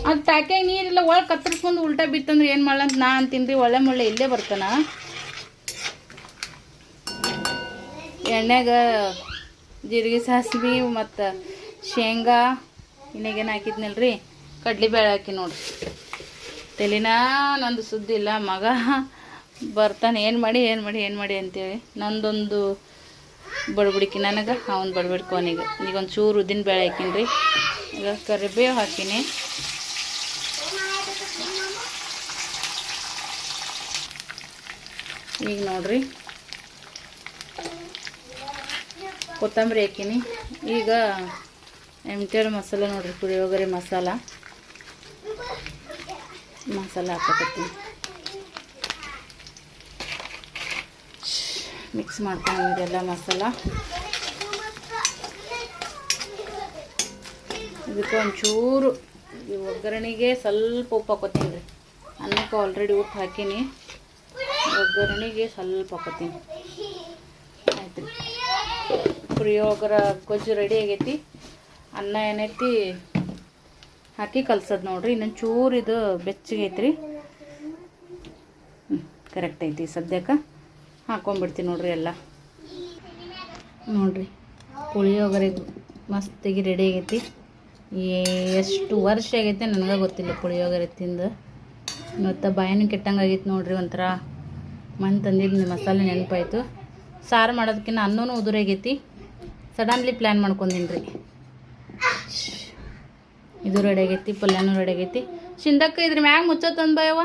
ಅದು ಟಾಕ್ಯಾಗ ನೀರಿಲ್ಲ ಒಳಗೆ ಕತ್ತರಿಸ್ಕೊಂಡು ಉಲ್ಟಾ ಬಿತ್ತಂದ್ರೆ ಏನು ಮಾಡಂತ ನಾ ಅಂತೀನಿ ಒಳ್ಳೆ ಮುಳ್ಳೆ ಇಲ್ಲೇ ಬರ್ತಾನ? ಎಣ್ಣೆಗ ಜೀರಿಗೆ ಸಾಸ್ವಿ ಮತ್ತು ಶೇಂಗಾ ಇನ್ನೇಗೇನು ಹಾಕಿದ್ನಲ್ರಿ? ಕಡ್ಲಿಬೇಳೆ ಹಾಕಿ ನೋಡಿ. ತಲೆನ ನಂದು ಸುದ್ದಿ ಇಲ್ಲ, ಮಗ ಬರ್ತಾನೆ. ಏನು ಮಾಡಿ ಏನು ಮಾಡಿ ಏನು ಮಾಡಿ ಅಂತೇಳಿ. ನಂದೊಂದು ಬಡ್ಬಿಡಿಕಿ ನನಗೆ, ಅವನು ಬಡ್ಬಿಡ್ಕೊ ಅವನಿಗೆ. ಈಗ ಒಂದು ಚೂರು ಉದ್ದಿನ ಬೇಳೆ ಹಾಕಿನಿ ರೀ ಈಗ ಕರಿಬೇವು ಹಾಕಿನಿ. ಈಗ ನೋಡ್ರಿ. ಕೊತ್ತಂಬರಿ ಹಾಕಿನಿ. ಈಗ ಎಂಟೇಳು ಮಸಾಲ ನೋಡ್ರಿ, ಪುಳಿಯೋಗರೆ ಮಸಾಲ. ಮಸಾಲ ಹಾಕೋಕತ್ತೀನಿ ಮಿಕ್ಸ್ ಮಾಡ್ಕೊಂಡು ಎಲ್ಲ ಮಸಾಲ. ಇದಕ್ಕೆ ಒಂಚೂರು ಈ ಒಗ್ಗರಣೆಗೆ ಸ್ವಲ್ಪ ಉಪ್ಪು ಹಾಕೋತೀನಿ ರೀ ಅನ್ನಕ್ಕೆ ಆಲ್ರೆಡಿ ಉಪ್ಪು ಹಾಕೀನಿ. ಒಗ್ಗರಣೆಗೆ ಸ್ವಲ್ಪ ಹಾಕೋತೀನಿ ಆಯ್ತು ರೀ ಪುಳಿಯೋಗರ ಗೊಜ್ಜು ರೆಡಿ ಆಗೈತಿ. ಅನ್ನ ಏನೈತಿ? ಹಾಕಿ ಕಲ್ಸೋದು ನೋಡ್ರಿ. ಇನ್ನೊಂದು ಚೂರು ಇದು ಬೆಚ್ಚಗೈತ್ರಿ ಹ್ಞೂ ಕರೆಕ್ಟ್ ಐತಿ ಸದ್ಯಕ್ಕೆ. ಹಾಕೊಂಡ್ಬಿಡ್ತೀನಿ ನೋಡ್ರಿ ಎಲ್ಲ. ನೋಡ್ರಿ ಪುಳಿಯೋಗರೆ ಮಸ್ತಿಗೆ ರೆಡಿ ಆಗೈತಿ. ಎಷ್ಟು ವರ್ಷ ಆಗೈತೆ ನನಗೆ ಗೊತ್ತಿಲ್ಲ ಪುಳಿಯೋಗರೆ ತಿಂದು. ಮತ್ತು ಬಾಯನ್ನು ಕೆಟ್ಟಂಗೆ ಆಗೈತೆ ನೋಡ್ರಿ ಒಂಥರ. ಮಣ್ಣು ತಂದಿದ್ದು ಮಸಾಲೆ ನೆನಪಾಯಿತು. ಸಾರು ಮಾಡೋದಕ್ಕಿಂತ ಅನ್ನೂ ಉದುರಾಗೈತಿ. ಸಡನ್ಲಿ ಪ್ಲ್ಯಾನ್ ಮಾಡ್ಕೊಂಡೀನಿ ರೀ ಇದು ರೆಡಿ ಆಗೈತಿ ಪಲ್ಯನೂ ರೆಡಿ ಆಗೈತಿ. ಶಿಂದಕ್ಕ, ಇದ್ರ ಮ್ಯಾಗ ಮುಚ್ಚ ತಂದ ಬಯವ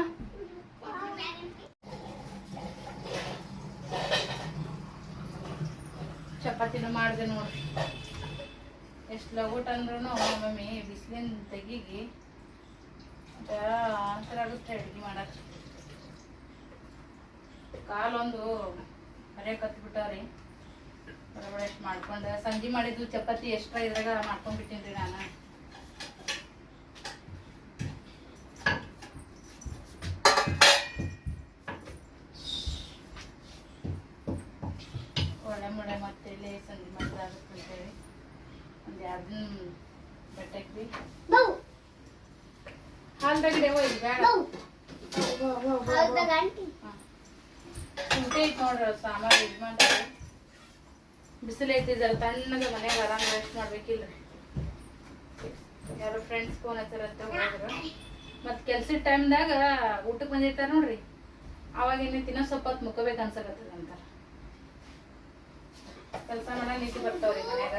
ಚಪಾತಿನೂ ಮಾಡಿದೆ ನೋಡ್ರಿ ಎಷ್ಟು ಲಗೋಟ್ ಅಂದ್ರೂ ಮಮ್ಮಿ ಬಿಸಿಲಿನ ತೆಗಿಗಿ ಒಂಥರ ಆಗುತ್ತೆ ಅಡುಗೆ ಮಾಡಕ್ಕೆ ಕಾಲೊಂದು ಮರೆ ಕತ್ಬಿಟ್ಟವ್ರಿ. ಬಡಬಡ ಎಷ್ಟು ಮಾಡ್ಕೊಂಡು, ಸಂಜೆ ಮಾಡಿದ್ದು ಚಪಾತಿ ಎಷ್ಟ್ರ ಇದ್ರಾಗ ಮಾಡ್ಕೊಂಡ್ಬಿಟ್ಟಿನಿ ರೀ ನಾನು. ಬಿಸಿಲು ಐತಿದ್ದಾರೆ ತಣ್ಣಗ ಮನ್ಯಾಗ ಆರಾಮ್ ರೆಸ್ಟ್ ಮಾಡ್ಬೇಕಿಲ್ರಿ. ಯಾರೋ ಫ್ರೆಂಡ್ಸ್ ಫೋನ್ ಹಚ್ಚಾರತ್ತೆ ಹೋದ್ರು ಮತ್ತು ಕೆಲ್ಸದ ಟೈಮ್ದಾಗ ಊಟಕ್ಕೆ ಬಂದಿರ್ತಾರೆ ನೋಡ್ರಿ. ಅವಾಗ ಏನೈತಿ ಇನ್ನೂ ಸ್ವಲ್ಪ ಹೊತ್ತು ಮುಕ್ಕೋಬೇಕು ಅನ್ಸಕತ್ತದ ಅಂತಾರ. ಕೆಲಸ ಮಾಡೋ ನಿಧಿ ಬರ್ತಾವ್ರಿ ಮನ್ಯಾಗ.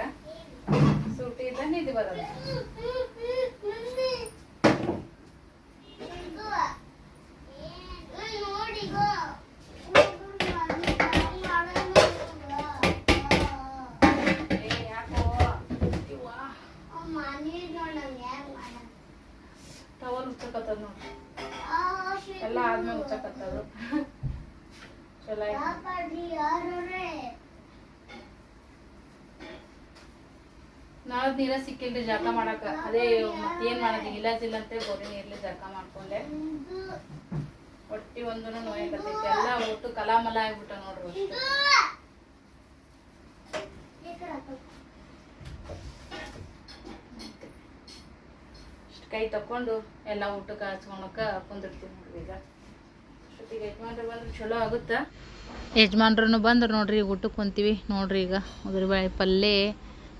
ಸೂಟಿ ಇದ್ದ ನಿಧಿ ಬರೋದು ಯಾಕೋ ಇವ್ವಾ ನೋಡ್ರಿ ಎಲ್ಲ ಆದ್ಮೇಲೆ ಹಚ್ಚಕತ್ತದು ಚಲೋ ನಾಳೆ ನೀರ ಸಿಕ್ಕಿಲ್ರಿ ಜಳಕ ಮಾಡಕ. ಅದೇ ಮತ್ತೇನ್ ಮಾಡೋದು? ಇಲ್ಲ ಅಂತ ಗೋರಿ ನೀರ್ಲಿ ಜಳಕ ಮಾಡ್ಕೊಂಡೆ. ಹೊಟ್ಟಿ ಒಂದು ನೋಯಾಕತ್ತೈತಿ ಎಲ್ಲ ಒಟ್ಟು ಕಲಾಮಲ ಆಗ್ಬಿಟ್ಟ ನೋಡ್ರಿ ಅಷ್ಟು. ಕೈ ತಕ್ಕೊಂಡು ಎಲ್ಲ ಊಟಕ್ಕೆ ಹಚ್ಕೊಳಕ್ಕೆ ಕುಂದಿರ್ತೀವಿ ನೋಡ್ರಿ ಈಗ. ಅಷ್ಟೊತ್ತಿಗೆ ಯಜಮಾನ್ರು ಬಂದ್ರೆ ಚಲೋ ಆಗುತ್ತೆ? ಯಜಮಾನ್ರು ಬಂದ್ರೆ ನೋಡ್ರಿ ಊಟಕ್ಕೆ ಕುಂತೀವಿ ನೋಡ್ರಿ ಈಗ. ಉದುರುಬೇಳೆ ಪಲ್ಯ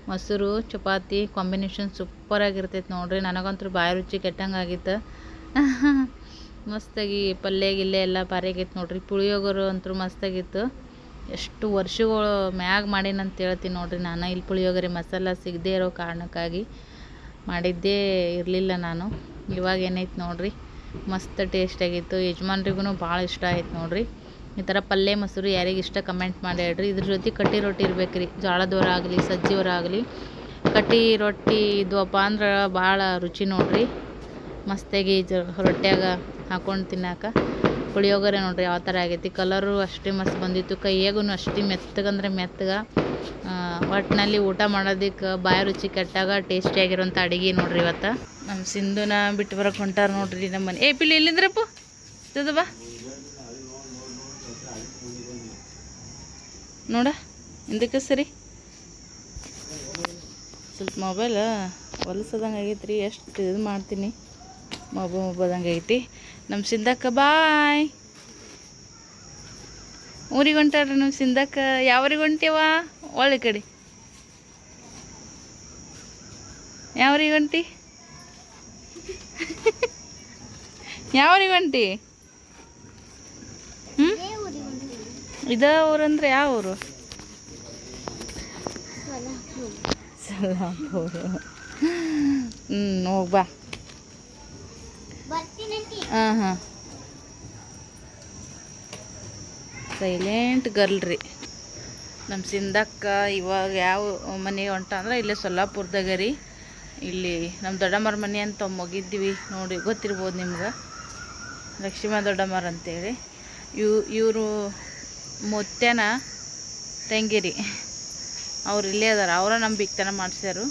ಮೊಸರು, ಚಪಾತಿ ಕಾಂಬಿನೇಷನ್ ಸೂಪರ್ ಆಗಿರ್ತೈತೆ ನೋಡ್ರಿ. ನನಗಂತೂ ಬಾಯಿ ರುಚಿ ಕೆಟ್ಟಂಗೆ ಆಗಿತ್ತು. ಮಸ್ತಾಗಿ ಪಲ್ಯ ಗಿಲ್ಲೆ ಎಲ್ಲ ಭಾರಿ ಆಗೈತೆ ನೋಡ್ರಿ. ಪುಳಿಯೋಗರು ಅಂತೂ ಮಸ್ತಾಗಿತ್ತು. ಎಷ್ಟು ವರ್ಷಗಳು ಮ್ಯಾಗ ಮಾಡೀನಂತ ಹೇಳ್ತೀನಿ ನೋಡ್ರಿ ನಾನು. ಇಲ್ಲಿ ಪುಳಿಯೋಗರೆ ಮಸಾಲ ಸಿಗದೇ ಇರೋ ಕಾರಣಕ್ಕಾಗಿ. ಮಾಡಿದ್ದೇ ಇರಲಿಲ್ಲ ನಾನು. ಇವಾಗ ಏನೈತೆ ನೋಡಿರಿ, ಮಸ್ತ್ ಟೇಸ್ಟ್ ಆಗಿತ್ತು. ಯಜಮಾನ್ರಿಗೂ ಭಾಳ ಇಷ್ಟ ಆಯ್ತು ನೋಡಿರಿ. ಈ ಥರ ಪಲ್ಯ, ಮೊಸರು ಯಾರಿಗೆ ಇಷ್ಟ ಕಮೆಂಟ್ ಮಾಡಿ ಹೇಳ್ರಿ. ಇದ್ರ ಜೊತೆ ಕಟ್ಟಿ ರೊಟ್ಟಿ ಇರ್ಬೇಕು ರೀ ಜೋಳದವರ ಆಗಲಿ ಸಜ್ಜಿಯವರ ಆಗಲಿ. ಕಟ್ಟಿ ರೊಟ್ಟಿ ಇದ್ವಪ್ಪ ಅಂದ್ರೆ ಭಾಳ ರುಚಿ ನೋಡಿರಿ. ಮಸ್ತಾಗಿ ಜ ರೊಟ್ಯಾಗ ಹಾಕೊಂಡು ತಿನ್ನಾಕ ಪುಳಿಯೋಗರೆ ನೋಡ್ರಿ ಯಾವ ಥರ ಆಗೈತಿ. ಕಲರು ಅಷ್ಟೇ ಮಸ್ತ್ ಬಂದಿತ್ತು. ಕೈಯಾಗೂ ಅಷ್ಟೇ ಮೆತ್ತಗಂದ್ರೆ ಮೆತ್ತಗ. ಆ, ಒಟ್ನಲ್ಲಿ ಊಟ ಮಾಡೋದಕ್ಕೆ ಬಾಯಿ ರುಚಿ ಕೆಟ್ಟಾಗ ಟೇಸ್ಟಿಯಾಗಿರೋಂಥ ಅಡುಗೆ ನೋಡ್ರಿ ಇವತ್ತು. ನಮ್ಮ ಸಿಂಧುನ ಬಿಟ್ಟು ಬರೋಕೆ ಹೊಂಟಾರ ನೋಡ್ರಿ ನಮ್ಮ ಮನೆ. ಏ ಪಿಲಿ ಎಲ್ಲಿಂದ್ರಪ್ಪ? ಇದು ಬಾ. ನೋಡ ಹಿಂದಕ್ಕೆ ಸರಿ? ಸ್ವಲ್ಪ ಮೊಬೈಲ ಹೊಲಸದಂಗೆ ಆಗೈತೆ ರೀ ಎಷ್ಟು ಇದು ಮಾಡ್ತೀನಿ. ಮೊಬ ಮೊಬದಂಗೆ ಐತಿ ನಮ್ಮ ಸಿಂಧಕ್ಕ ಬಾಯ್ ಊರಿಗೆ ಹೊಂಟಾರ ನೀವು ಸಿಂಧಕ್ಕ ಯಾವ್ರಿಗೆ ಹೊಂಟೇವ ಒಳ್ಳೆ ಕಡೆ. ಯಾವ್ರಿಗೆ ಹೊಂಟಿ? ಯಾವ್ರಿಗೆ ಹೊಂಟಿ? ಹ್ಞೂ ಇದ ಊರಂದ್ರೆ ಯಾವ ಊರು? ಸಲಾಪುರ ಹ್ಞೂ ಹೋಗ್ಬಾ ಹಾಂ ಹಾಂ. ಸೈಲೆಂಟ್ ಗರ್ಲ್ ರೀ. ನಮ್ಮ ಸಿಂಧಕ್ಕ ಇವಾಗ ಯಾವ ಮನೆ ಹೊಂಟ ಅಂದ್ರೆ ಇಲ್ಲೇ ಸೊಲ್ಲಾಪುರದಾಗ ರೀ. ಇಲ್ಲಿ ನಮ್ಮ ದೊಡ್ಡಮ್ಮರ ಮನೆ ಅಂತ ಮುಗಿದ್ವಿ ನೋಡಿ, ಗೊತ್ತಿರ್ಬೋದು ನಿಮ್ಗೆ. ಲಕ್ಷ್ಮೀ ದೊಡ್ಡಮ್ಮರ ಅಂತೇಳಿ. ಇವ್ ಇವರು ಮೊತ್ತೆನ ತಂಗಿರಿ ಅವ್ರು ಇಲ್ಲೇ ಅದಾರ, ಅವರ ನಮ್ಮ ಬಿಕ್ತನ ಮಾಡಿಸ್ಯಾರು.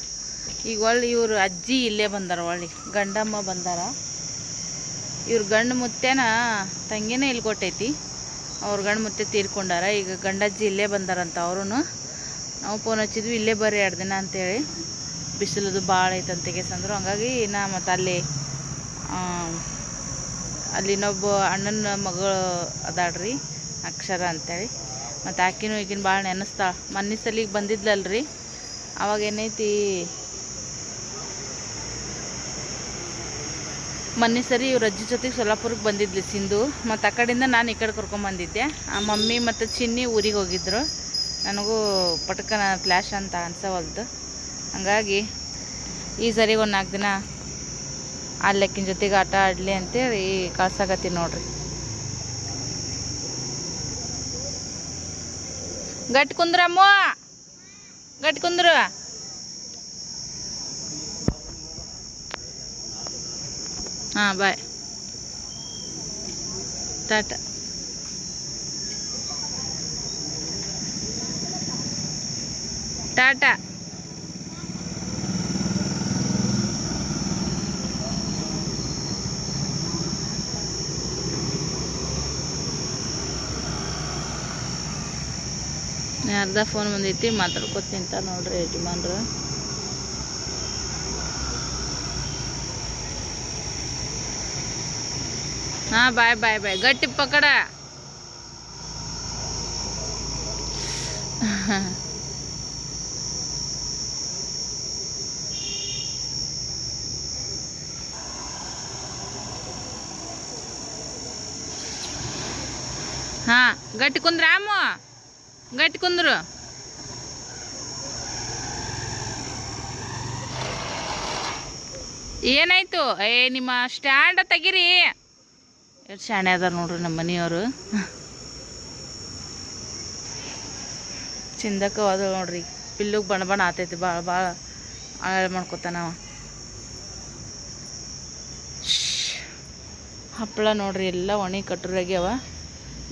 ಈಗ ಒಳ್ಳೆ ಇವರು ಅಜ್ಜಿ ಇಲ್ಲೇ ಬಂದಾರ ಒಳ್ಳೆ, ಗಂಡಮ್ಮ ಬಂದಾರ. ಇವ್ರ ಗಂಡು ಮುತ್ತೆನ ತಂಗಿನೇ ಇಲ್ಲಿ ಕೊಟ್ಟೈತಿ. ಅವ್ರ ಗಂಡ ಮುತ್ತೆ ತೀರ್ಕೊಂಡಾರ. ಈಗ ಗಂಡಜ್ಜಿ ಇಲ್ಲೇ ಬಂದಾರಂತ ಅವರು ನಾವು ಫೋನ್ ಹಚ್ಚಿದ್ವಿ, ಇಲ್ಲೇ ಬರ್ರಿ ಎರಡು ದಿನ ಅಂತೇಳಿ. ಬಿಸಿಲದು ಭಾಳ ಐತಂತ ಅಂದರು ಹಂಗಾಗಿ ನಾ ಮತ್ತು ಅಲ್ಲಿ ಅಲ್ಲಿ ಇನ್ನೊಬ್ಬ ಅಣ್ಣನ ಮಗಳು ಅದಾಡ್ರಿ ಅಕ್ಷರ ಅಂತೇಳಿ. ಮತ್ತು ಆಕಿನೂ ಈಗಿನ ಭಾಳ ನೆನೆಸ್ತಾಳ. ಮೊನ್ನೆ ಸಲಿಗೆ ಬಂದಿದ್ಲಲ್ರಿ. ಅವಾಗ ಏನೈತಿ ಮೊನ್ನೆ ಸರಿ ಇವ್ರ ಅಜ್ಜಿ ಜೊತೆಗೆ ಸೊಲ್ಲಾಪುರಕ್ಕೆ ಬಂದಿದ್ಲಿ ಸಿಂಧು. ಮತ್ತು ಆ ಕಡೆಯಿಂದ ನಾನು ಈ ಕಡೆ ಕರ್ಕೊಂಬಂದಿದ್ದೆ ಆ ಮಮ್ಮಿ ಮತ್ತು ಚಿನ್ನಿ ಊರಿಗೆ ಹೋಗಿದ್ರು. ನನಗೂ ಪಟಕನ ಫ್ಲ್ಯಾಶ್ ಅಂತ ಅನ್ಸವಲ್ದು ಹಂಗಾಗಿ ಈ ಸರಿ ಒಂದು ನಾಲ್ಕು ದಿನ ಅಲ್ಲಕ್ಕಿನ ಜೊತೆಗೆ ಆಟ ಆಡಲಿ ಅಂತೇಳಿ ಕಳ್ಸಾಕತ್ತೀನಿ ನೋಡ್ರಿ. ಗಟ್ಟಿ ಕುಂದ್ರಮ್ಮ ಗಟ್ಟಿ ಕುಂದ್ರು ಹಾಂ ಬಾಯ್ ಟಾಟಾ ಟಾಟಾ ಯಾರ್ದ ಫೋನ್ ಬಂದೈತಿ ಮಾತಾಡ್ಕೊತ ನಿಂತ ನೋಡ್ರಿ ಯಜಮಾನ್ರು ಹಾ ಬಾಯ್ ಬಾಯ್ ಬಾಯ್ ಗಟ್ಟಿ ಪಕಡ. ಹಾ, ಗಟ್ಟಿ ಕುಂದ್ರ ಅಮ್ಮ ಗಟ್ಟಿ ಕುಂದ್ರು. ಏನಾಯ್ತು? ಏ, ನಿಮ್ಮ ಸ್ಟ್ಯಾಂಡ ತೆಗಿರಿ. ಎಷ್ಟು ಶಾಣೆ ಅದಾರ ನೋಡ್ರಿ ನಮ್ಮ ಮನೆಯವರು. ಚಿಂದಕ್ಕೆ ಅದು ನೋಡ್ರಿ. ಪಿಲ್ಲುಗೆ ಬಣ್ಣ ಬಣ್ಣ ಆತೈತಿ ಭಾಳ ಭಾಳ ಹಾಳು ಮಾಡ್ಕೊತಾನವ ಹಪ್ಪಳ ನೋಡ್ರಿ, ಎಲ್ಲ ಒಣಗಿ ಅವ.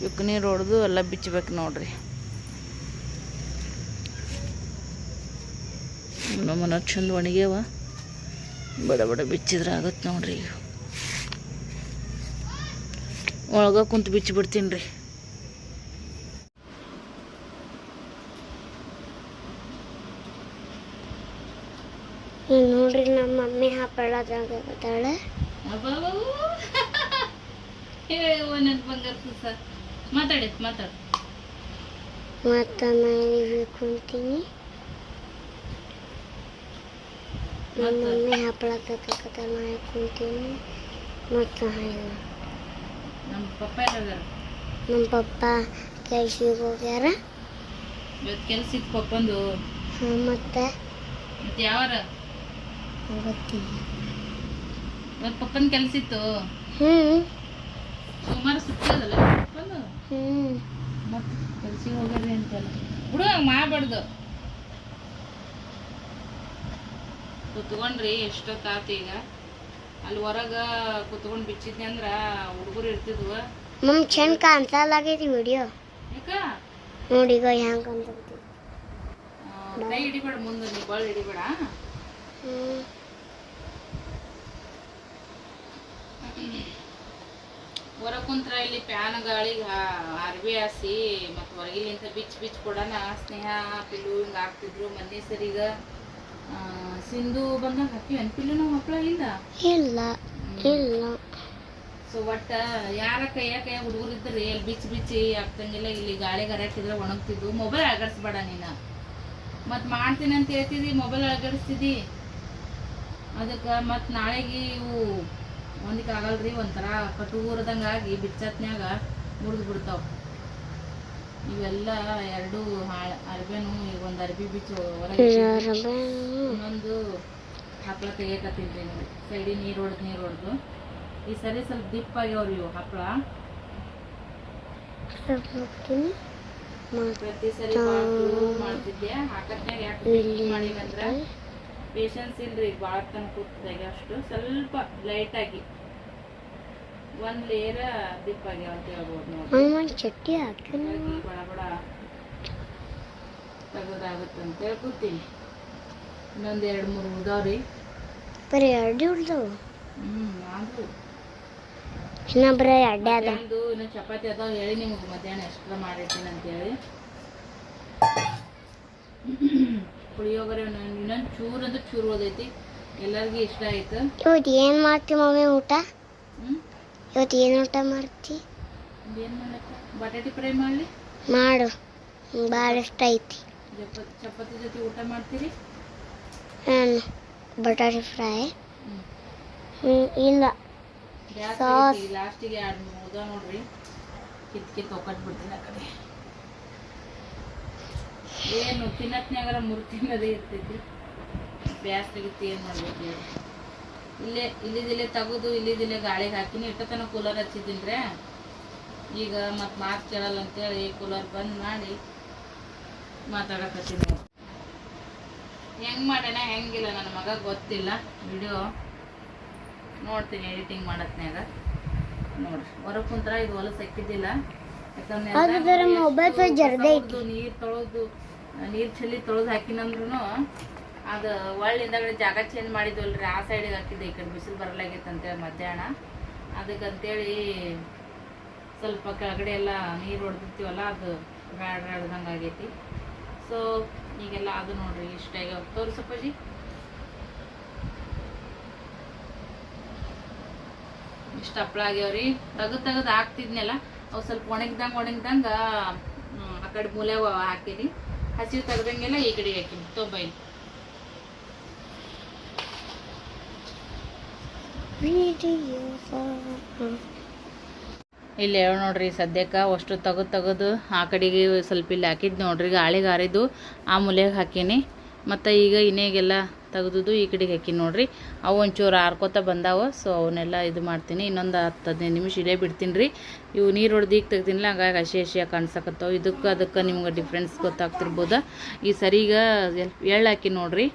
ಇವಕ್ಕೆ ನೀರು ಹೊಡೆದು ಎಲ್ಲ ಬಿಚ್ಚಬೇಕು ನೋಡ್ರಿ. ನಮ್ಮನ ಚಂದ ಒಣಗ್ಯಾವ. ಬಡ ಬಡ ಬಿಚ್ಚಿದ್ರೆ ಆಗತ್ತೆ ನೋಡ್ರಿ ಒಳಗ ಕುಂತು ಬಿಚ್ಚಿಬಿಡ್ತೀನಿ ರೀ. ನೋಡ್ರಿ ನಮ್ಮ ಮಮ್ಮಿ ಹಪ್ಪಳದಾಗತ್ತಾಳೆ ಮಾತಾಡಿ ಮಾತಾಡು. ಮತ್ತು ನಾನು ಕುಂತೀನಿ. ನಮ್ಮ ಮಮ್ಮಿ ನಾ ಕುಂತೀನಿ. ಮತ್ತು ನಮ್ಮ ಪಪ್ಪ ಎಲ್ಲಾರ ನಮ್ಮ ಪಪ್ಪ ಕೆಲ್ಸಿಗೆ ಹೋಗ್ಯಾರ. ಇವತ್ತು ಕೆಲ್ಸ ಇತ್ತು ಪಪ್ಪಂದು ಹಾಂ ಮತ್ತು? ಮತ್ತೆ ಯಾವಾರ? ಗೊತ್ತಿಲ್ಲ ಇವತ್ತು ಪಪ್ಪನ ಕೆಲ್ಸ ಇತ್ತು ಹ್ಞೂ ಸುಮಾರು ಸುತ್ತಿ ಅದಲ್ಲ ಪಪ್ಪಂದು ಹ್ಞೂ ಮತ್ತೆ ಕೆಲ್ಸಿಗೆ ಹೋಗ್ಯಾರಿ ಅಂತಲ್ಲ. ಬಿಡು ಹಂಗೆ ಮಾಡಬಾರ್ದು. ಕುತ್ಕೊಂಡ್ರಿ ಎಷ್ಟೊತ್ತಾತು ಈಗ. ಅಲ್ಲಿ ಹೊರಗೆ ಕುತ್ಕೊಂಡು ಬಿಚ್ಚಿದ್ನಿ ಅಂದ್ರೆ ಹುಡುಗರು ಇರ್ತಿದ್ವು. ಮಮ್ಮ ಚಂದ ಕಾಣಿಸಲಾಗೈತಿ ವಿಡಿಯೋ. ಈಗ ಹೆಂಗೆ ಅಂತೈತಿ ಆ, ಕೈ ಹಿಡಿಬೇಡ ಮುಂದೆ ನೀವು ಬಳ್ಳಿ ಹಿಡಿಬೇಡ. ಹೊರಗೆ ಕುಂತ್ರ ಇಲ್ಲಿ ಪ್ಯಾನ್ ಗಾಳಿಗೆ ಅರ್ಬಿ ಹಾಸಿ ಮತ್ತು ಹೊರಗಿಲಿಂದ ಬಿಚ್ ಬಿಚ್ ಕೊಡೋಣ. ಸ್ನೇಹ ಪಿಲ್ಲು ಹಿಂಗೆ ಹಾಕ್ತಿದ್ರು ಮೊನ್ನೆ ಸರಿಗ. ಸಿಂಧು ಬಂದಾಗ ಹತ್ತಿವಿ ಅನ್ಪಿಲ್ಲು ನಾವು ಹಪ್ಪಳ ಇಲ್ಲ ಇಲ್ಲ. ಇಲ್ಲ ಸೊ ಒಟ್ಟ ಯಾರ ಕೈಯ ಕೈಯ ಹುಡುಗರು ಇದ್ರಿ ಅಲ್ಲಿ ಬಿಚ್ಚಿ ಬಿಚ್ಚಿ ಆಗ್ತಂಗಿಲ್ಲ ಇಲ್ಲಿ ಗಾಳಿಗೆ ಹರಕಿದ್ರೆ ಒಣಗ್ತಿದ್ವು. ಮೊಬೈಲ್ ಅಳಗಡಿಸ್ಬೇಡ ನೀನು. ಮತ್ತು ಮಾಡ್ತೀನಿ ಅಂತ ಹೇಳ್ತಿದ್ದಿ ಮೊಬೈಲ್ ಅಳಗಡಿಸ್ತಿದ್ದಿ ಅದಕ್ಕೆ ಮತ್ತು ನಾಳೆಗೆ ಇವು ಒಂದಕ್ಕೆ ಆಗಲ್ರಿ ಒಂಥರ ಕಟ್ಟು ಆಗಿ ಬಿಚ್ಚತ್ನ್ಯಾಗ ಮುರಿದು ಬಿಡ್ತಾವ. ಇವೆಲ್ಲ ಎರಡು ಹಾಳ ಅರ್ಬೆನು ಈಗ ಒಂದು ಅರ್ಬಿ ಬಿಚ್ಚು ಇನ್ನೊಂದು ಹಪ್ಪಳ ತೆಗಿಯಕತ್ತಿದ್ರಿ ನೋಡಿ ಸೈಡಿ ನೀರು ಹೊಡೆದು ನೀರು ಹೊಡೆದು ಈ ಸರಿ ಸ್ವಲ್ಪ ದಿಪ್ಪ ಆಗ್ಯಾವ್ರಿ ಇವು ಹಪ್ಪಳ ಪ್ರತಿ ಸರಿ ಮಾಡ್ತಿದ್ದೆ ಹಾಕತ್ನ್ಯಾಗ ಯಾಕೆ ದಿಪ್ ಮಾಡಿವಂದ್ರ ಪೇಷನ್ಸ್ ಇಲ್ರಿ ಭಾಳ ತನಕ ಕೂತಿದಾಗ ಅಷ್ಟು. ಸ್ವಲ್ಪ ಲೈಟಾಗಿ ಒಂದು ಲೇಯರ್ ದಿಪ್ಪ ಆಗ್ಯಾವ ಅಂತ ಹೇಳ್ಬೋದು ನೋಡಿ ಮಮ್ಮ ಚಟ್ನಿ ಬಡ ಬಡ ತೆಗೋದಾಗುತ್ತೆ ಅಂತ ಹೇಳಿ ಕೂತೀನಿ ಇನ್ನೊಂದು ಎರಡು ಮೂರು ಉಳ್ದಾವ್ರಿ ಬರೀ ಎರಡು ಉಳ್ದಾವ? ಹ್ಞೂ ಆದ್ರೂ. ಇನ್ನೊಬ್ಬರ ಬರೀ ಎರಡೇ ಅದ. ಇನ್ನು ಚಪಾತಿ ಅದಾವ ಹೇಳಿ ನಿಮಗೆ ಮಧ್ಯಾಹ್ನ ಎಕ್ಸ್ಟ್ರಾ ಮಾಡಿರ್ತೀನಿ ಅಂತೇಳಿ ಪುಳಿಯೋಗರೆ ಇನ್ನೊಂದು ಇನ್ನೊಂದು ಚೂರು ಅಂದ್ರೆ ಚೂರು ಓದೈತಿ ಎಲ್ಲರಿಗೂ ಇಷ್ಟ ಆಯ್ತು. ಇವತ್ತು ಏನು ಮಾಡ್ತಿ ಮಮ್ಮಿ ಊಟ? ಹ್ಞೂ ಇವತ್ತು ಏನು ಊಟ ಮಾಡ್ತಿ? ಏನು ಮಾಡಕ್ಕ? ಬಟಾಟಿ ಫ್ರೈ ಮಾಡಲಿ? ಮಾಡು ಭಾಳ ಇಷ್ಟ ಐತಿ. ಚಪಾತಿ ಜೊತೆ ಊಟ ಮಾಡ್ತೀರಿ? ನಾನು ಬಟಾಟೆ ಫ್ರೈ. ಇಲ್ಲ. ಸಾಸ್. ಲಾಸ್ಟಿಗೆ ಎರಡು ಮೂರು ನೋಡ್ರಿ. ಕಿತ್ ಕಿತ್ ಒಕ್ಕಟ್ಬಿಡ್ತೀನಿ ಆ ಕಡೆ. ಏನು ತಿನ್ನತ್ನ್ಯಾಗಾರ ಮೂರು ತಿನ್ನೋದೇ ಇರ್ತೈತಿ. ಬ್ಯಾಸ್ ತೆಗಿತಿ ಏನು ಮಾಡ್ಬೇಕು ಹೇಳಿ. ಇಲ್ಲೇ ಇಲ್ಲಿದಿಲ್ಲೇ ತೆಗೆದು ಇಲ್ಲಿದಿಲ್ಲೇ ಗಾಳಿಗೆ ಹಾಕಿನಿ. ಇಟ್ಟತನ ಕೂಲರ್ ಹಚ್ಚಿದ್ದೀನಿ ಈಗ ಮತ್ತೆ ಮಾತು ಕೇಳಲ್ಲ ಅಂತೇಳಿ ಕೂಲರ್ ಬಂದ್ ಮಾಡಿ ಮಾತಾಡಕತ್ತೀನಿ. ಹೆಂಗ್ ಮಾಡ್ಯಾನ ಹೆಂಗಿಲ್ಲ ನನ್ನ ಮಗ ಗೊತ್ತಿಲ್ಲ. ವಿಡಿಯೋ ನೋಡ್ತೀನಿ ಎಡಿಟಿಂಗ್ ಮಾಡತ್ನಾಗ ನೋಡ್ರಿ ಹೊರಗೆ ಕುಂತ್ರ ಇದು ಹೊಲಸು ಹಾಕಿದ್ದಿಲ್ಲ. ಯಾಕಂದ್ರೆ ನೀರು ತೊಳೆದು ನೀರ್ ಚೆಲ್ಲಿ ತೊಳೆದು ಹಾಕಿನಂದ್ರೂ ಅದು ಒಳ್ಳಿಂದಗಡೆ ಜಾಗ ಚೇಂಜ್ ಮಾಡಿದ್ವಲ್ರಿ, ಆ ಸೈಡಿಗೆ ಹಾಕಿದ್ದೆ, ಈ ಕಡೆ ಬಿಸಿಲು ಬರಲಾಗೈತೆ ಅಂತೇಳಿ ಮಧ್ಯಾಹ್ನ. ಅದಕ್ಕಂತೇಳಿ ಸ್ವಲ್ಪ ಕೆಳಗಡೆ ಎಲ್ಲ ನೀರು ಹೊಡೆದಿರ್ತೀವಲ್ಲ, ಅದು ಬ್ಯಾಡ್ ಬ್ಯಾಡ್ದಂಗೆ ಆಗೈತಿ. ಸೊ ಈಗೆಲ್ಲ ಅದು ನೋಡ್ರಿ, ಇಷ್ಟ ಆಗ್ಯಾವ ತೋರಿಸಪ್ಪಾಜಿ ಇಷ್ಟು ಹಪ್ಳ ಆಗ್ಯಾವ್ರಿ. ತೆಗೆದು ತೆಗೆದು ಹಾಕ್ತಿದ್ನೆಲ್ಲ, ಅವು ಸ್ವಲ್ಪ ಒಣಗಿದಂಗೆ ಒಣಗಿದಂಗೆ, ಆ ಕಡೆ ಮೂಲೆ ಹಾಕಿನಿ. ಹಸಿರು ತೆಗ್ದಂಗೆಲ್ಲ ಈ ಕಡೆಗೆ ಹಾಕಿನಿ ತೊಂಬೈ ಇಲ್ಲಿ ಹೇಳಿ ನೋಡ್ರಿ, ಸದ್ಯಕ್ಕೆ ಅಷ್ಟು ತೆಗೆದು ತೆಗೆದು ಆ ಕಡೆಗೆ ಸ್ವಲ್ಪ ಇಲ್ಲಿ ಹಾಕಿದ್ದು ನೋಡ್ರಿ, ಗಾಳಿಗೆ ಹಾರಿದ್ದು ಆ ಮೂಲೆಗೆ ಹಾಕೀನಿ. ಮತ್ತು ಈಗ ಇನ್ನೇಗೆಲ್ಲ ತೆಗ್ದುದು ಈ ಕಡೆಗೆ ಹಾಕೀನಿ ನೋಡ್ರಿ. ಅವು ಒಂಚೂರು ಹಾರ್ಕೋತ ಬಂದಾವ ಸೊ ಅವನ್ನೆಲ್ಲ ಇದು ಮಾಡ್ತೀನಿ. ಇನ್ನೊಂದು ಹತ್ತು ಹದಿನೈದು ನಿಮಿಷ ಇಲ್ಲೇ ಬಿಡ್ತೀನಿ ರೀ ಇವು ನೀರು ಹೊಡೆದು ಈಗ ತೆಗ್ದಿನಿಲ್ಲ ಹಂಗಾಗಿ ಹಸಿ ಹಸಿಯಾಗಿ ಕಾಣಿಸಕತ್ತವು. ಇದಕ್ಕೆ ಅದಕ್ಕೆ ನಿಮ್ಗೆ ಡಿಫ್ರೆನ್ಸ್ ಗೊತ್ತಾಗ್ತಿರ್ಬೋದ. ಈ ಸರಿಗ ಎಳ್ಳು ಹಾಕಿ ನೋಡ್ರಿ.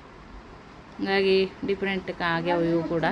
ಹಂಗಾಗಿ ಡಿಫ್ರೆಂಟ್ ಆಗ್ಯಾವ ಇವು ಕೂಡ.